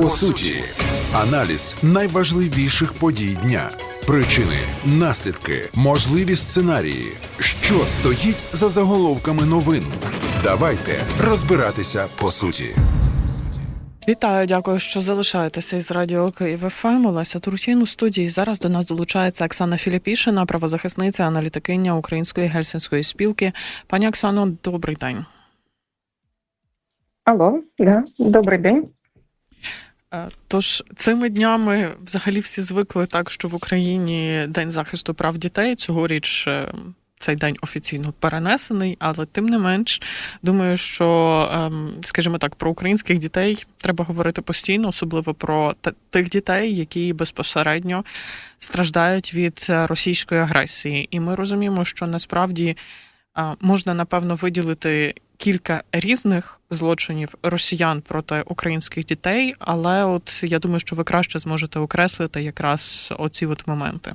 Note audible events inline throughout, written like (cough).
По суті, аналіз найважливіших подій дня, причини, наслідки, можливі сценарії, що стоїть за заголовками новин. Давайте розбиратися по суті. Вітаю, дякую, що залишаєтеся із радіо Київ ФМ. Олеся Турчин у студії. Зараз до нас долучається Оксана Філіпішина, правозахисниця, аналітикиня Української гельсінської спілки. Пані Оксано, добрий день. Алло, да, добрий день. Е, Тож цими днями взагалі всі звикли так, що в Україні День захисту прав дітей цьогоріч. е, Цей день офіційно перенесений, але тим не менш, думаю, що, ем, скажімо так, про українських дітей треба говорити постійно, особливо про тих дітей, які безпосередньо страждають від е, російської агресії. І ми розуміємо, що насправді можна напевно виділити кілька різних злочинів росіян проти українських дітей, але от я думаю, що ви краще зможете окреслити якраз оці от моменти.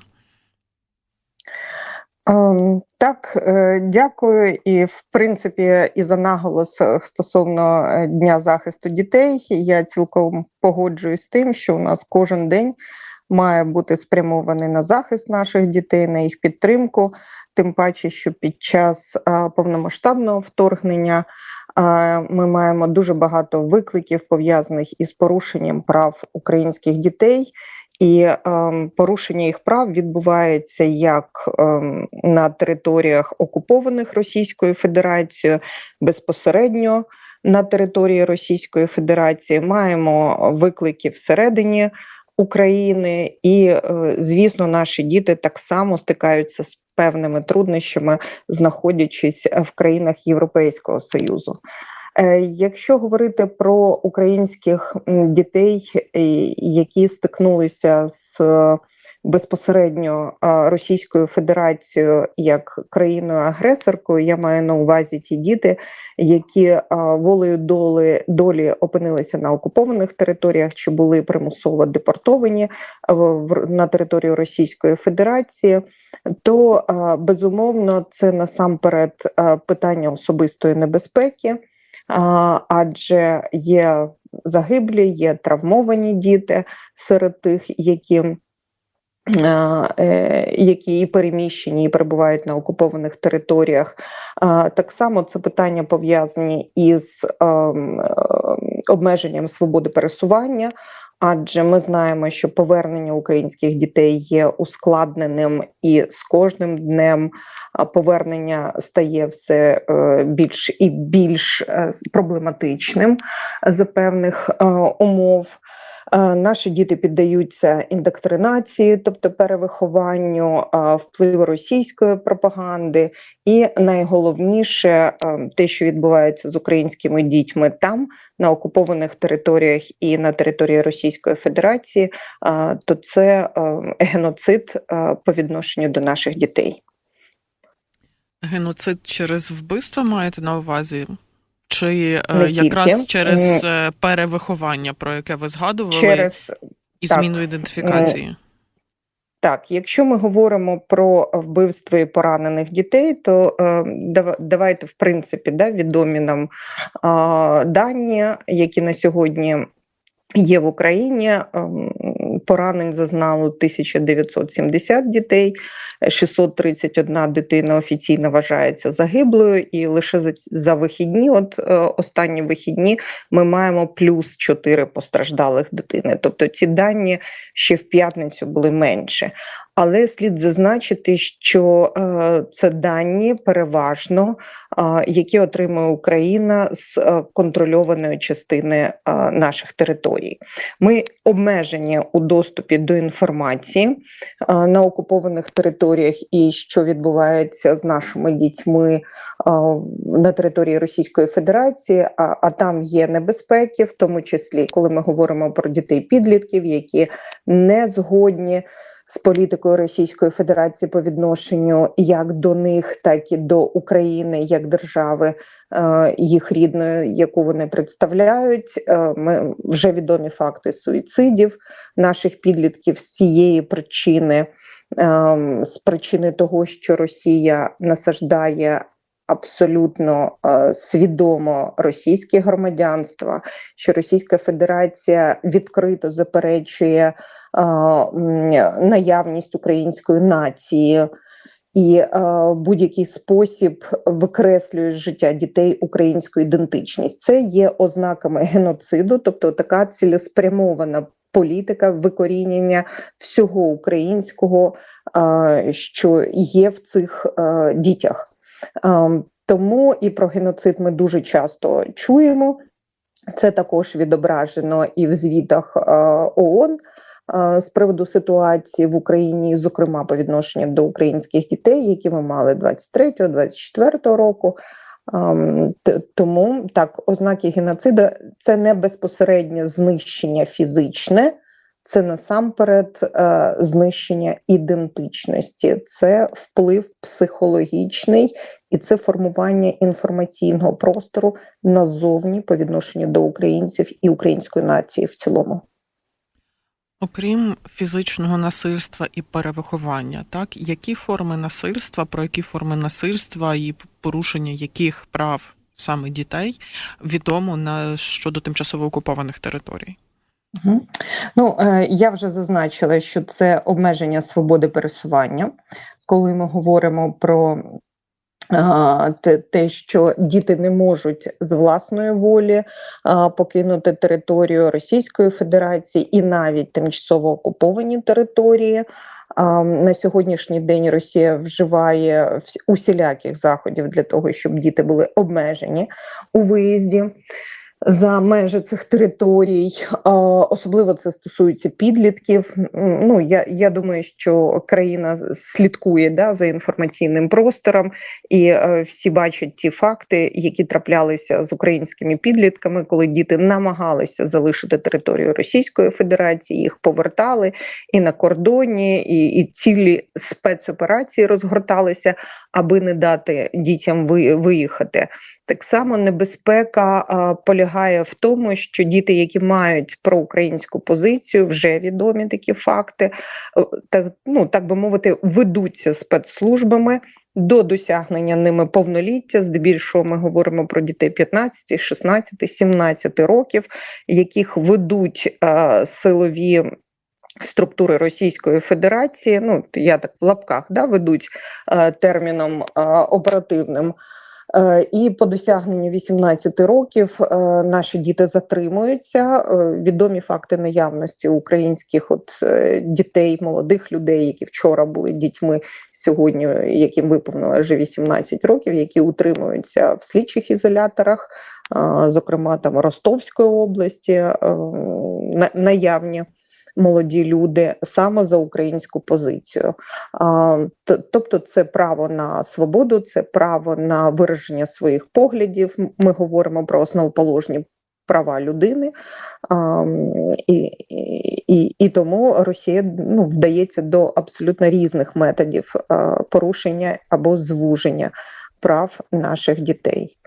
Ем, Так, е, дякую. І в принципі, і за наголос е, стосовно е, Дня захисту дітей, я цілком погоджуюсь з тим, що у нас кожен день має бути спрямований на захист наших дітей, на їх підтримку. Тим паче, що під час е, повномасштабного вторгнення е, ми маємо дуже багато викликів пов'язаних із порушенням прав українських дітей. І ем, порушення їх прав відбувається як ем, на територіях окупованих Російською Федерацією, безпосередньо на території Російської Федерації. Маємо виклики всередині України, і, е, звісно, наші діти так само стикаються з певними труднощами, знаходячись в країнах Європейського Союзу. Е, Якщо говорити про українських дітей, е, які стикнулися з е, безпосередньо Російською Федерацією як країною-агресоркою, я маю на увазі ті діти, які волею доли долі опинилися на окупованих територіях чи були примусово депортовані на територію Російської Федерації, то безумовно це насамперед питання особистої небезпеки. Адже є загиблі, є травмовані діти серед тих, які, е, які і переміщені, і перебувають на окупованих територіях. Так само це питання пов'язані із ем, е, обмеженням свободи пересування. Адже ми знаємо, що повернення українських дітей є ускладненим, і з кожним днем повернення стає все е, більш і більш е, проблематичним за певних е, умов. Е, Наші діти піддаються індоктринації, тобто перевихованню, е, впливу російської пропаганди, і найголовніше е, те, що відбувається з українськими дітьми там, на окупованих територіях і на території Російської Федерації, то це геноцид по відношенню до наших дітей. Геноцид через вбивство маєте на увазі? Чи е, Не якраз тільки. через е, перевиховання, про яке ви згадували, Через і так. зміну ідентифікації? Так, якщо ми говоримо про вбивство і поранених дітей, то е, давайте, в принципі, да, відомі нам е, дані, які на сьогодні є в Україні. Ем, Поранень зазнало 1970 дітей, 631 дитина офіційно вважається загиблою, і лише за, за вихідні, от е, останні вихідні, ми маємо плюс 4 постраждалих дитини. Тобто ці дані ще в п'ятницю були менше. Але слід зазначити, що е, це дані переважно, е, які отримує Україна з е, контрольованої частини наших територій. Ми обмежені у доступі до інформації на окупованих територіях і що відбувається з нашими дітьми на території Російської Федерації, а там є небезпеки, в тому числі коли ми говоримо про дітей-підлітків, які не згодні з політикою Російської Федерації по відношенню як до них, так і до України як держави е, їх рідної, яку вони представляють. Е, Ми вже відомі факти суїцидів наших підлітків з цієї причини, ем, з причини того, що Росія насаждає абсолютно е, свідомо російське громадянство, що Російська Федерація відкрито заперечує е, наявність української нації. І е, будь-який спосіб викреслює життя дітей українську ідентичність. Це є ознаками геноциду, тобто така цілеспрямована політика викорінення всього українського, е, що є в цих е, дітях. Е, тому і про геноцид ми дуже часто чуємо. Це також відображено і в звітах е, ООН е, з приводу ситуації в Україні, зокрема по відношенню до українських дітей, які ми мали 23-24 року. Ем, Тому так, ознаки геноциду це не безпосереднє знищення фізичне, це насамперед е, знищення ідентичності, це вплив психологічний і це формування інформаційного простору назовні по відношенню до українців і української нації в цілому. Окрім фізичного насильства і перевиховання, так які форми насильства, про які форми насильства і порушення яких прав саме дітей відомо на щодо тимчасово окупованих територій? Мгм. Ну, е, я вже зазначила, що це обмеження свободи пересування, коли ми говоримо про те, що діти не можуть з власної волі покинути територію Російської Федерації і навіть тимчасово окуповані території. На сьогоднішній день Росія вживає усіляких заходів для того, щоб діти були обмежені у виїзді за межі цих територій. Особливо це стосується підлітків. Ну я, я думаю, що країна слідкує да, за інформаційним простором, і е, всі бачать ті факти, які траплялися з українськими підлітками, коли діти намагалися залишити територію Російської Федерації, їх повертали і на кордоні, і, і цілі спецоперації розгорталися, аби не дати дітям ви- виїхати. Так само небезпека полягає в тому, що діти, які мають проукраїнську позицію, вже відомі такі факти, е, так, ну, так би мовити, ведуться спецслужбами до досягнення ними повноліття. Здебільшого ми говоримо про дітей 15, 16, 17 років, яких ведуть а, силові. Структури Російської Федерації, ну я так в лапках да, ведуть е, терміном е, оперативним. Е, І по досягненню 18 років е, наші діти затримуються. Е, Відомі факти наявності українських от дітей, молодих людей, які вчора були дітьми, сьогодні яким виповнило вже 18 років, які утримуються в слідчих ізоляторах, зокрема там Ростовської області, наявні. Молоді люди саме за українську позицію. Тобто, це право на свободу, це право на вираження своїх поглядів. Ми говоримо про основоположні права людини, а, і, і, і, тому Росія ну, вдається до абсолютно різних методів а, порушення або звуження прав наших дітей.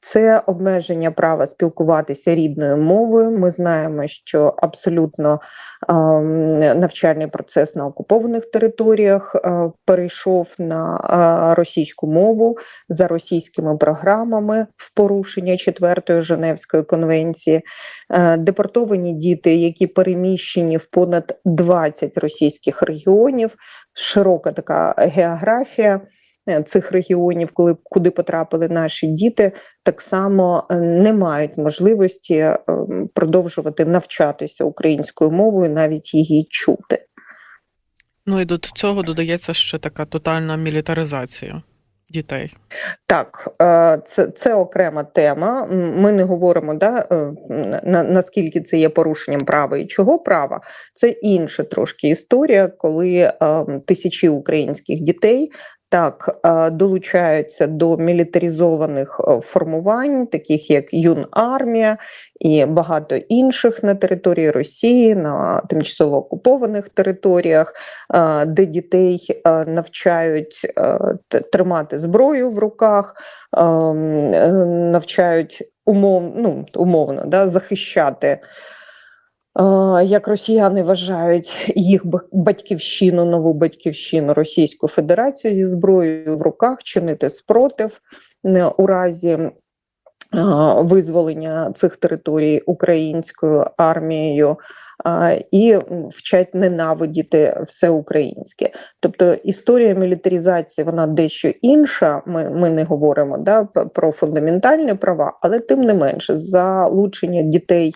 Це обмеження права спілкуватися рідною мовою. Ми знаємо, що абсолютно ем, навчальний процес на окупованих територіях е, перейшов на е, російську мову за російськими програмами в порушення четвертої Женевської конвенції. Е, Депортовані діти, які переміщені в понад 20 російських регіонів, широка така географія. Е, Цих регіонів, коли куди потрапили наші діти, так само е, не мають можливості е, продовжувати навчатися українською мовою, навіть її чути. Ну і до цього додається ще така тотальна мілітаризація дітей. Так, це, це окрема тема. Ми не говоримо, да, на, наскільки це є порушенням права і чого права. Це інша трошки історія, коли е, тисячі українських дітей. Так, е, долучаються до мілітаризованих е, формувань, таких як Юнармія і багато інших на території Росії, на тимчасово окупованих територіях, е, де дітей навчають тримати зброю в руках, ем, навчають умов, ну, умовно да, захищати. Е, Як росіяни вважають їх батьківщину, нову батьківщину Російську Федерацію зі зброєю в руках, чинити спротив. у разі визволення цих територій українською армією і вчать ненавидіти все українське. Тобто історія мілітаризації вона дещо інша. Ми ми не говоримо да, про фундаментальні права, але тим не менше, залучення дітей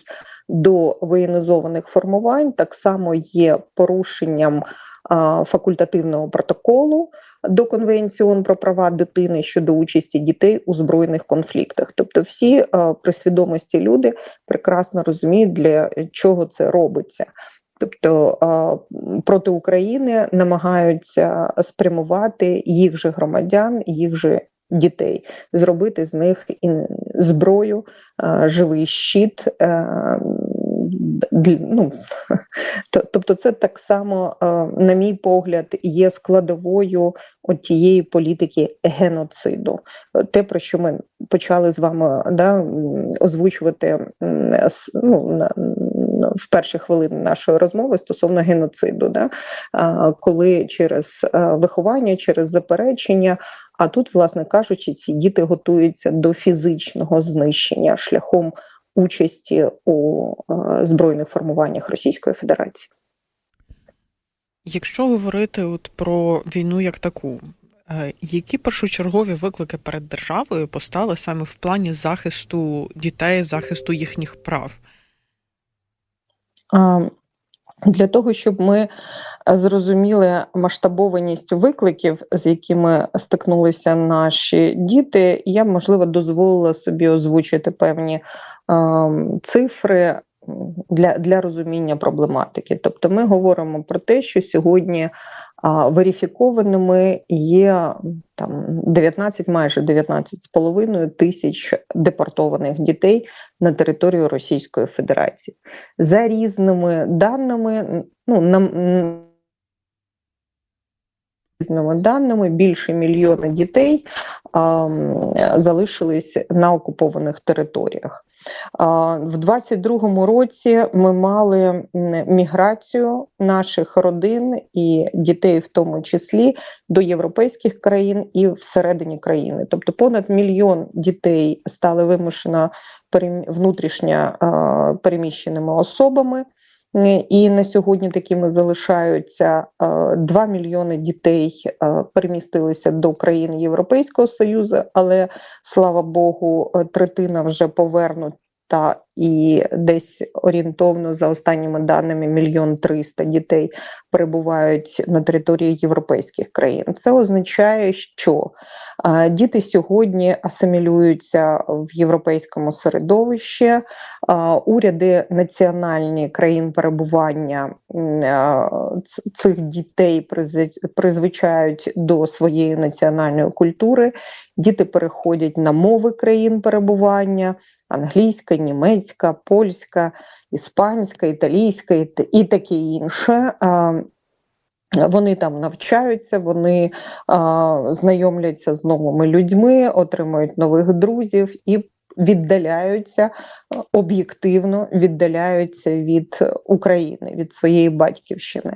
до воєнізованих формувань так само є порушенням а, факультативного протоколу до Конвенції ООН про права дитини щодо участі дітей у збройних конфліктах. Тобто, всі а, при свідомості люди прекрасно розуміють, для чого це робиться. Тобто проти України намагаються спрямувати їх же громадян, їх же дітей, зробити з них зброю, живий щит. Ну, (laughs) Тобто, це так само, на мій погляд, є складовою тієї політики геноциду. Те, про що ми почали з вами да, озвучувати ну, в перші хвилини нашої розмови стосовно геноциду, да, коли через виховання, через заперечення. А тут, власне кажучи, ці діти готуються до фізичного знищення шляхом участі у збройних формуваннях Російської Федерації. Якщо говорити от про війну як таку, е, які першочергові виклики перед державою постали саме в плані захисту дітей, захисту їхніх прав? Для того, щоб ми зрозуміли масштабованість викликів, з якими стикнулися наші діти, я можливо дозволила собі озвучити певні е, цифри для для розуміння проблематики. Тобто, ми говоримо про те, що сьогодні верифікованими є там 19, майже 19,5 тисяч депортованих дітей на територію Російської Федерації. За різними даними, ну нам. Різними даними більше мільйона дітей а, залишились на окупованих територіях. В 22-му році ми мали міграцію наших родин і дітей, в тому числі до європейських країн і всередині країни. Тобто, понад мільйон дітей стали вимушено внутрішньо переміщеними особами. І на сьогодні такими залишаються 2 мільйони дітей перемістилися до країн Європейського Союзу, але слава Богу, третина вже повернута і десь орієнтовно за останніми даними мільйон триста дітей перебувають на території європейських країн. Це означає, що діти сьогодні асимілюються в європейському середовищі, уряди національні країн перебування цих дітей призвичають до своєї національної культури. Діти переходять на мови країн перебування англійська, німецька, польська, іспанська, італійська і таке інше. Вони там навчаються, вони знайомляться з новими людьми, отримують нових друзів і віддаляються об'єктивно віддаляються від України, від своєї батьківщини.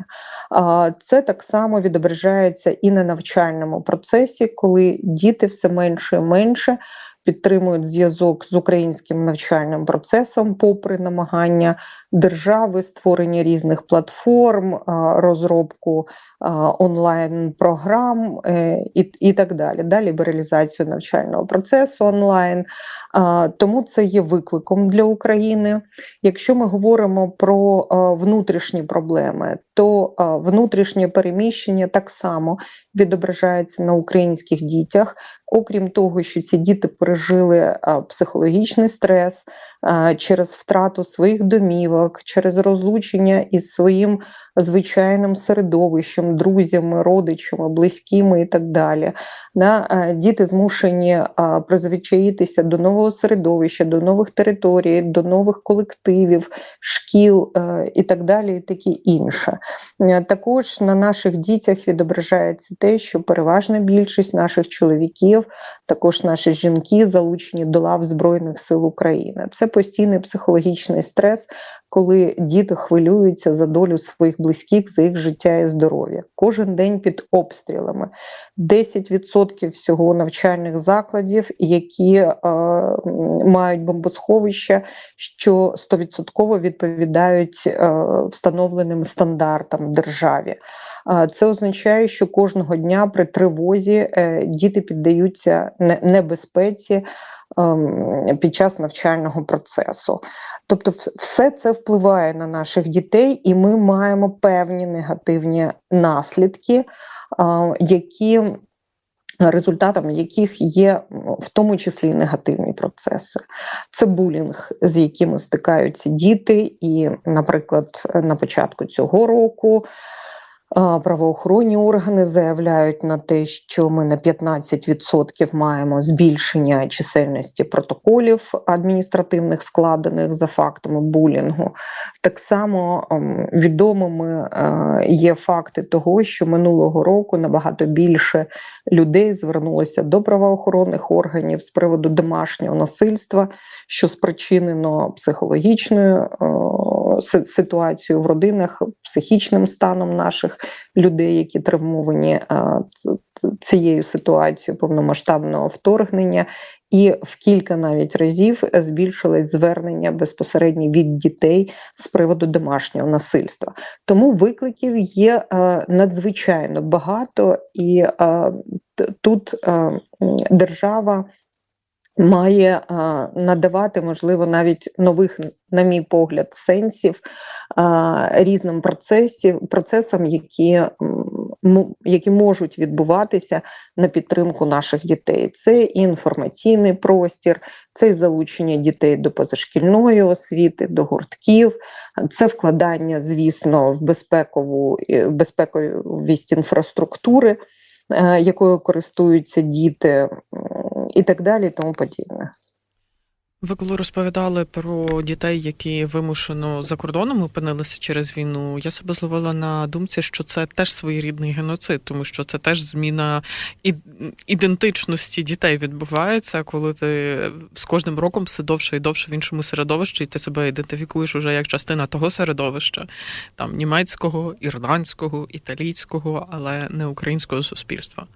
Це так само відображається і на навчальному процесі, коли діти все менше і менше підтримують зв'язок з українським навчальним процесом, попри намагання держави, створення різних платформ, розробку онлайн-програм е, і так далі. Далі лібералізацію навчального процесу онлайн. Тому це є викликом для України. Якщо ми говоримо про внутрішні проблеми, то внутрішнє переміщення так само відображається на українських дітях. Окрім того, що ці діти пережили психологічний стрес через втрату своїх домівок, через розлучення із своїм звичайним середовищем, друзями, родичами, близькими і так далі. Діти змушені призвичаїтися до нового середовища, до нових територій, до нових колективів, шкіл е, і так далі, і таке інше. Е, також на наших дітях відображається те, що переважна більшість наших чоловіків, також наші жінки залучені до лав Збройних сил України. Це постійний психологічний стрес, коли діти хвилюються за долю своїх близьких, за їх життя і здоров'я. Кожен день під обстрілами. 10% всього навчальних закладів, які е, мають бомбосховища, що 100% відповідають е, встановленим стандартам в державі. Це означає, що кожного дня при тривозі е, діти піддаються небезпеці під час навчального процесу. Тобто, все це впливає на наших дітей, і ми маємо певні негативні наслідки, а, які результатом яких є в тому числі негативні процеси. Це булінг, з якими стикаються діти, і, наприклад, на початку цього року. Правоохоронні органи заявляють на те, що ми на 15% маємо збільшення чисельності протоколів адміністративних складених за фактами булінгу. Так само ем, відомими е, є факти того, що минулого року набагато більше людей звернулося до правоохоронних органів з приводу домашнього насильства, що спричинено психологічною е, ситуацією в родинах, психічним станом наших людей, які травмовані е, цією ситуацією повномасштабного вторгнення. І в кілька навіть разів збільшилось звернення безпосередньо від дітей з приводу домашнього насильства. Тому викликів є е, надзвичайно багато, і е, тут держава має надавати, можливо, навіть нових, на мій погляд, сенсів різним процесів, процесам, які, м- які можуть відбуватися на підтримку наших дітей. Це і інформаційний простір, це і залучення дітей до позашкільної освіти, до гуртків, це вкладання, звісно, в безпекову безпековість інфраструктури, е, якою користуються діти, і так далі, і тому подібне. Ви коли розповідали про дітей, які вимушено за кордоном опинилися через війну, я себе зловила на думці, що це теж своєрідний геноцид, тому що це теж зміна ідентичності дітей відбувається, коли ти з кожним роком все довше і довше в іншому середовищі, і ти себе ідентифікуєш уже як частина того середовища, там німецького, ірландського, італійського, але не українського суспільства.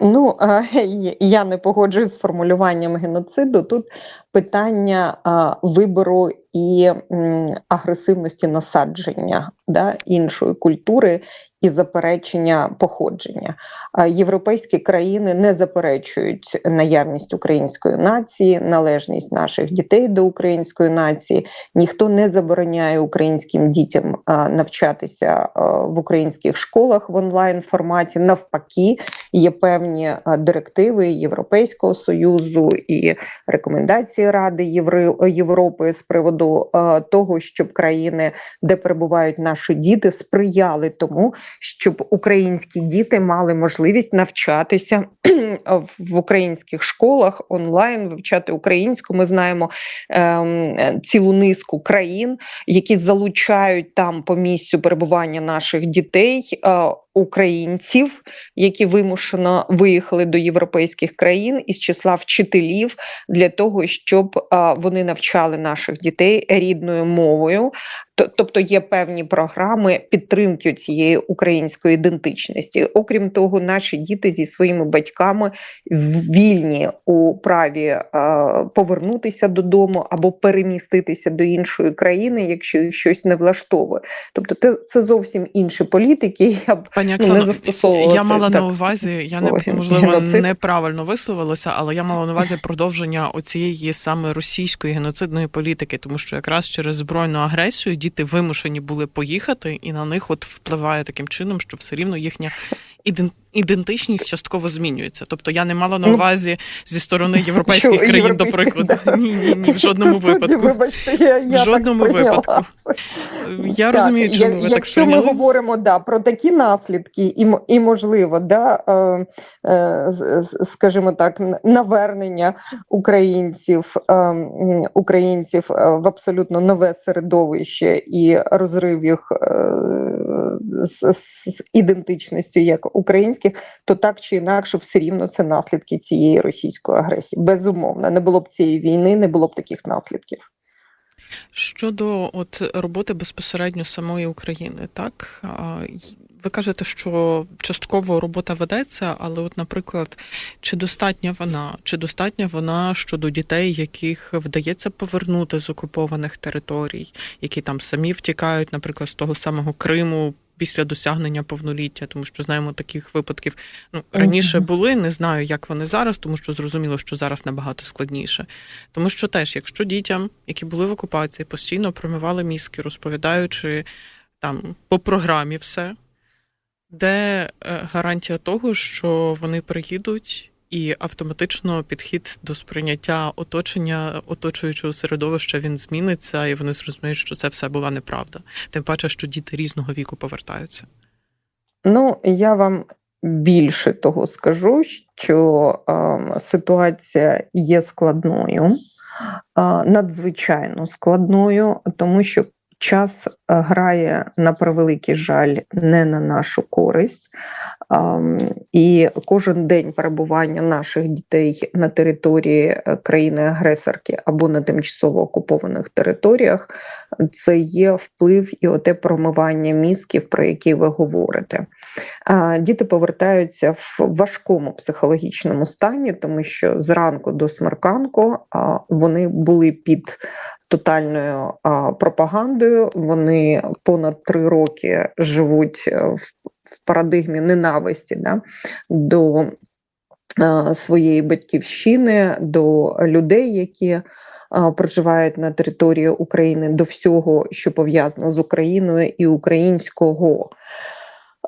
Ну, (laughs) я не погоджуюсь з формулюванням геноциду. Тут питання вибору і агресивності насадження да, іншої культури і заперечення походження. Європейські країни не заперечують наявність української нації, належність наших дітей до української нації. Ніхто не забороняє українським дітям навчатися в українських школах в онлайн форматі. Навпаки, є певні е, директиви Європейського союзу і рекомендації Ради Євро- Європи з приводу е, того, щоб країни, де перебувають наші діти, сприяли тому, щоб українські діти мали можливість навчатися в українських школах онлайн, вивчати українську. Ми знаємо ем, цілу низку країн, які залучають там по місцю перебування наших дітей. Українців, які вимушено виїхали до європейських країн із числа вчителів для того, щоб вони навчали наших дітей рідною мовою. Тобто є певні програми підтримки цієї української ідентичності. Окрім того, наші діти зі своїми батьками вільні у праві повернутися додому або переміститися до іншої країни, якщо їх щось не влаштовує. Тобто, це, зовсім інші політики. (laughs) Я б Пані Ну, Оксано, не застосовувала я це мала так на увазі, я не можливо геноцид. неправильно висловилася, але я мала на увазі продовження оцієї саме російської геноцидної політики, тому що якраз через збройну агресію діти вимушені були поїхати, і на них от впливає таким чином, що все рівно їхня ідентичність частково змінюється. Тобто я не мала на Ну, увазі зі сторони європейських що, країн, до прикладу. да. Ні, ні, ні, в жодному Тоді, випадку. Вибачте, я, я В жодному так випадку. Я Так, розумію, чому я- ви так якщо ми говоримо да, про такі наслідки, і, і можливо, да, е, е, скажімо так, навернення українців, е, українців е, в абсолютно нове середовище і розрив їх е, з, з ідентичністю як українських, то так чи інакше, все рівно це наслідки цієї російської агресії. Безумовно, не було б цієї війни, не було б таких наслідків. Щодо от роботи безпосередньо самої України, так ви кажете, що частково робота ведеться, але, от, наприклад, чи достатня вона, чи достатня вона щодо дітей, яких вдається повернути з окупованих територій, які там самі втікають, наприклад, з того самого Криму. Після досягнення повноліття, тому що знаємо таких випадків. Ну раніше були, не знаю, як вони зараз, тому що зрозуміло, що зараз набагато складніше. Тому що теж, якщо дітям, які були в окупації, постійно промивали мізки, розповідаючи там по програмі все, де е, гарантія того, що вони приїдуть і автоматично підхід до сприйняття оточення, оточуючого середовища він зміниться, і вони зрозуміють, що це все була неправда. Тим паче, що діти різного віку повертаються. Ну, я вам більше того скажу, що е, ситуація є складною, надзвичайно складною, тому що час е, грає на превеликий жаль не на нашу користь. І кожен день перебування наших дітей на території е, країни-агресорки або на тимчасово окупованих територіях це є вплив і оте промивання мізків, про які ви говорите. Діти повертаються в важкому психологічному стані, тому що зранку до смерканку вони були під тотальною пропагандою. Вони понад три роки живуть е, в, в парадигмі ненависті да, до а, своєї батьківщини, до людей, які а, проживають на території України, до всього, що пов'язано з Україною і українського.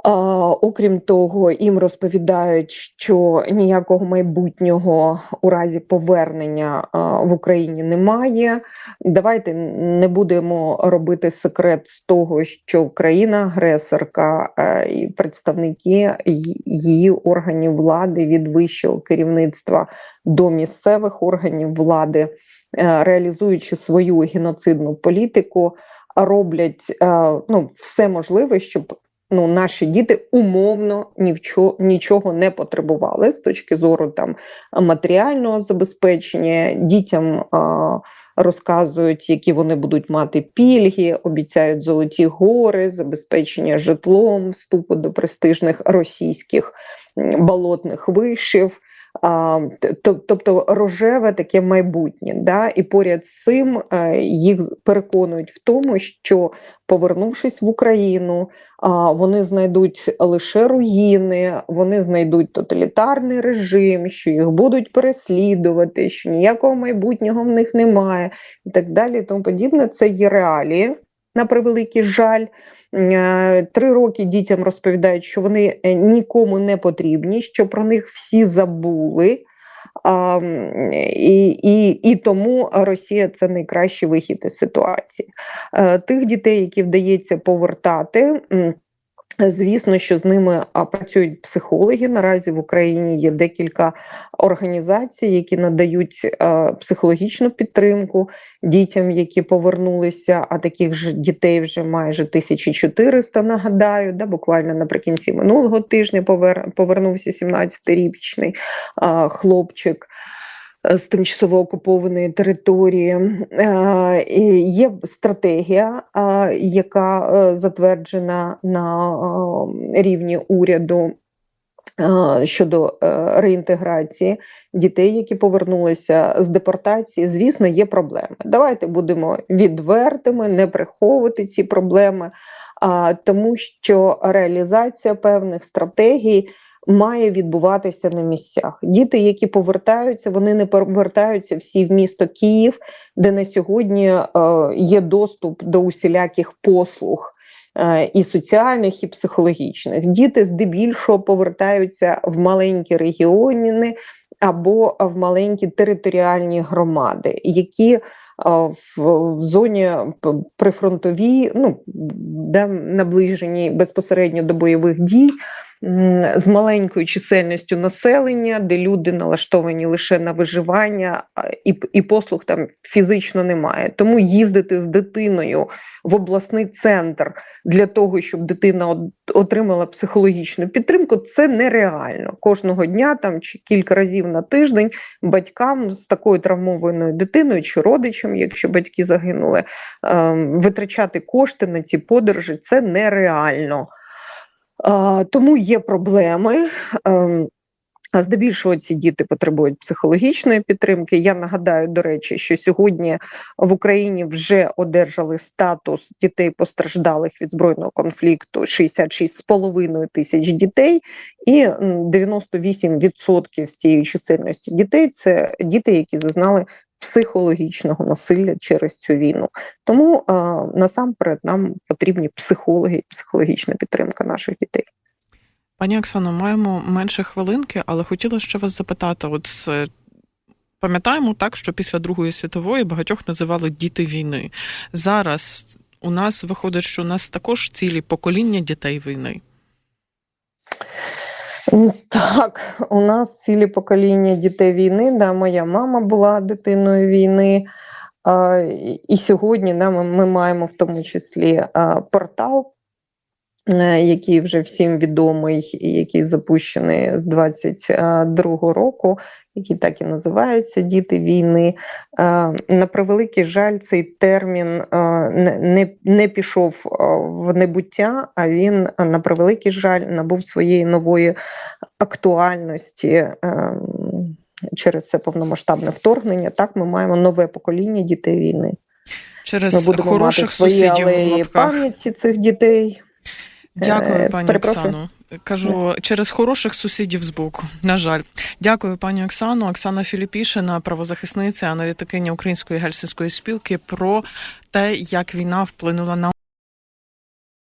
Окрім того, їм розповідають, що ніякого майбутнього у разі повернення в Україні немає. Давайте не будемо робити секрет з того, що країна-агресорка і представники її органів влади від вищого керівництва до місцевих органів влади, е, реалізуючи свою геноцидну політику, роблять е, ну, все можливе, щоб ну, наші діти умовно нічого, нічого не потребували з точки зору там матеріального забезпечення. Дітям а, розказують, які вони будуть мати пільги, обіцяють золоті гори, забезпечення житлом, вступу до престижних російських болотних вишів. Тобто рожеве таке майбутнє, да? і поряд з цим е, їх переконують в тому, що повернувшись в Україну, вони знайдуть лише руїни, вони знайдуть тоталітарний режим, що їх будуть переслідувати, що ніякого майбутнього в них немає, і так далі. і Тому подібне. Це є реалії. На превеликий жаль, Е, три роки дітям розповідають, що вони е, нікому не потрібні, що про них всі забули. А, і, і, і тому Росія це найкращий вихід із ситуації. Е, Тих дітей, які вдається повертати. Звісно, що з ними працюють психологи. Наразі в Україні є декілька організацій, які надають е, психологічну підтримку дітям, які повернулися. А таких ж дітей вже майже 1400, Нагадаю, да, буквально наприкінці минулого тижня повернувся 17-річний хлопчик. Е, З тимчасово окупованої території Е, є стратегія, е, яка затверджена на рівні уряду щодо реінтеграції дітей, які повернулися з депортації. Звісно, є проблеми. Давайте будемо відвертими, не приховувати ці проблеми, тому що реалізація певних стратегій. Має відбуватися на місцях. Діти, які повертаються, вони не повертаються всі в місто Київ, де на сьогодні е, є доступ до усіляких послуг е, і соціальних, і психологічних. Діти здебільшого повертаються в маленькі регіони або в маленькі територіальні громади, які е, в, зоні прифронтовій, ну де наближені безпосередньо до бойових дій. З маленькою чисельністю населення, де люди налаштовані лише на виживання, і, і послуг там фізично немає. Тому їздити з дитиною в обласний центр для того, щоб дитина отримала психологічну підтримку, це нереально. Кожного дня там чи кілька разів на тиждень батькам з такою травмованою дитиною чи родичам, якщо батьки загинули, ем, витрачати кошти на ці подорожі це нереально. Тому є проблеми. ем, а Здебільшого ці діти потребують психологічної підтримки. Я нагадаю, до речі, що сьогодні в Україні вже одержали статус дітей постраждалих від збройного конфлікту 66,5 тисяч дітей, і м, 98% з цієї чисельності дітей це діти, які зазнали психологічного насилля через цю війну. Тому а, насамперед нам потрібні психологи і психологічна підтримка наших дітей. Пані Оксано, маємо менше хвилинки, але хотіла ще вас запитати: от е, пам'ятаємо так, що після Другої світової багатьох називали діти війни. Зараз у нас виходить, що у нас також цілі покоління дітей війни. Так, у нас цілі покоління дітей війни. Да, моя мама була дитиною війни. І- сьогодні да, ми, маємо в тому числі портал, який вже всім відомий, і який запущений з 22 року, який так і називається Діти війни. Е, На превеликий жаль, цей термін е, не, пішов е, в небуття, а він е, на превеликий жаль набув своєї нової актуальності. Через це повномасштабне вторгнення, так ми маємо нове покоління дітей війни. Через Ми будемо хороших мати свої сусідів алеї пам'яті цих дітей. Дякую, Е, пані перепрошую. Оксано. Кажу, через хороших сусідів збоку. На жаль, дякую, пані Оксано. Оксана Філіпішина, правозахисниця, аналітикиня Української гельсінської спілки, про те, як війна вплинула на